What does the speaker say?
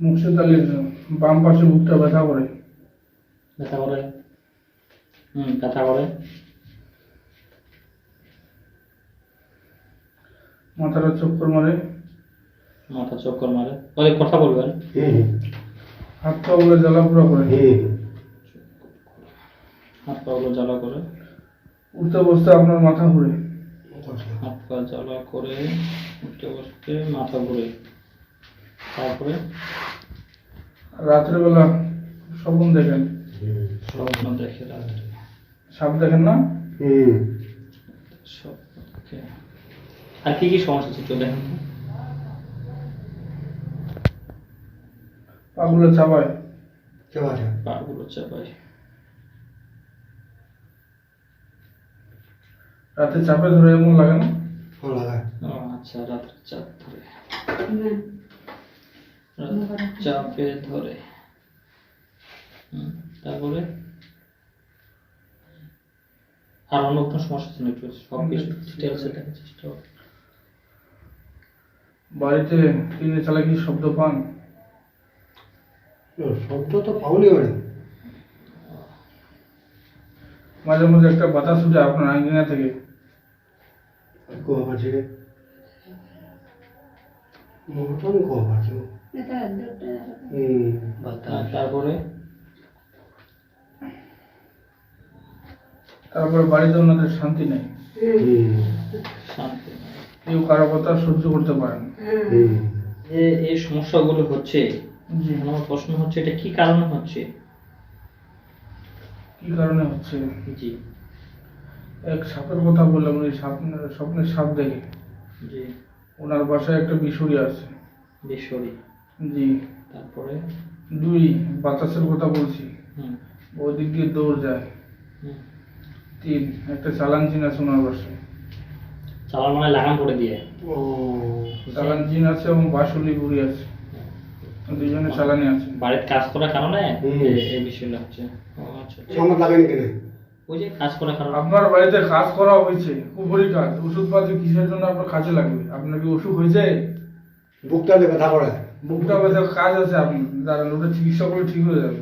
মুখে তাহলে বাম পাশে বুকটা ব্যথা করে। ব্যথা করে? হুম ব্যথা করে। মাথাটা চক্কর মারে। মাথা চক্কর মারে। ওদের কথা বলবেন? হাত পা গুলো জ্বালা পোড়া করে। হাত পাগুলো জ্বালা করে। উঠতে বসতে আপনার মাথা ঘুরে। হাত পা জ্বালা করে উঠতে বসতে মাথা ঘুরে। তারপরে রাত্রেবেলা স্বপ্ন দেখেন। স্বপ্ন দেখে রাত্রে। সাপ দেখেন না? হুম। আর কি কি সমস্যা ছিল দেখেন পাগুলো চাপায় পাগুলো চাপাই রাতে চাপে ধরে এমন লাগে না? আচ্ছা রাত্রে চাপ ধরে। রাত্রে চাপে ধরে। তারপরে? আর অন্য কোনো সমস্যা ছিল একটু সব কিছু ডিটেলসে দেখার চেষ্টা করো। বাড়িতে টিনে চালা কি শব্দ পান? শব্দ তো পাওনি মানে মাঝে মাঝে একটা বাতাস উঠে আপনার আঙ্গিনা থেকে। কোয়া পাচ্ছে মোটন কোয়া আর তারপরে? তারপরে বাড়িতে ওনাদের শান্তি নেই। শান্তি কেউ কারও কথা সহ্য করতে পারেন এই সমস্যাগুলো হচ্ছে আমার প্রশ্ন হচ্ছে এটা কি কারণে হচ্ছে? কি কারণে হচ্ছে? জি। এক সাপের কথা বললাম উনি সাপ স্বপ্নে সাপ দেখে। জি। ওনার বাসায় একটা বিশুরি আছে। বেসরি জি। তারপরে? দুই বাতাসের কথা বলছি। হুম। ওই দিক দিয়ে দৌড় যায়। হুম। তিন একটা চালান চিন আছে ওনার বাসায় চালার মানে লাগাম করে দিয়ে? ও চালান চিন আছে এবং বাসুলি বুড়ি আছে। দুজনে চালানি আছে। বাড়িতে কাজ করার কারণে। এই বিষয়টা হচ্ছে আচ্ছা। আমার লাগেনি কেন ওই যে কাজ করার কারণে। আপনার বাড়িতে কাজ করা হয়েছে উপরি কাজ। ওষুধপাতি কিসের জন্য আপনার কাজে লাগবে? আপনার কি অসুখ হয়েছে? বুকটাতে ব্যথা করে। বুকটা ব্যথা কাজ আছে আপনি দাঁড়ান ওটা চিকিৎসা করলে ঠিক হয়ে যাবে।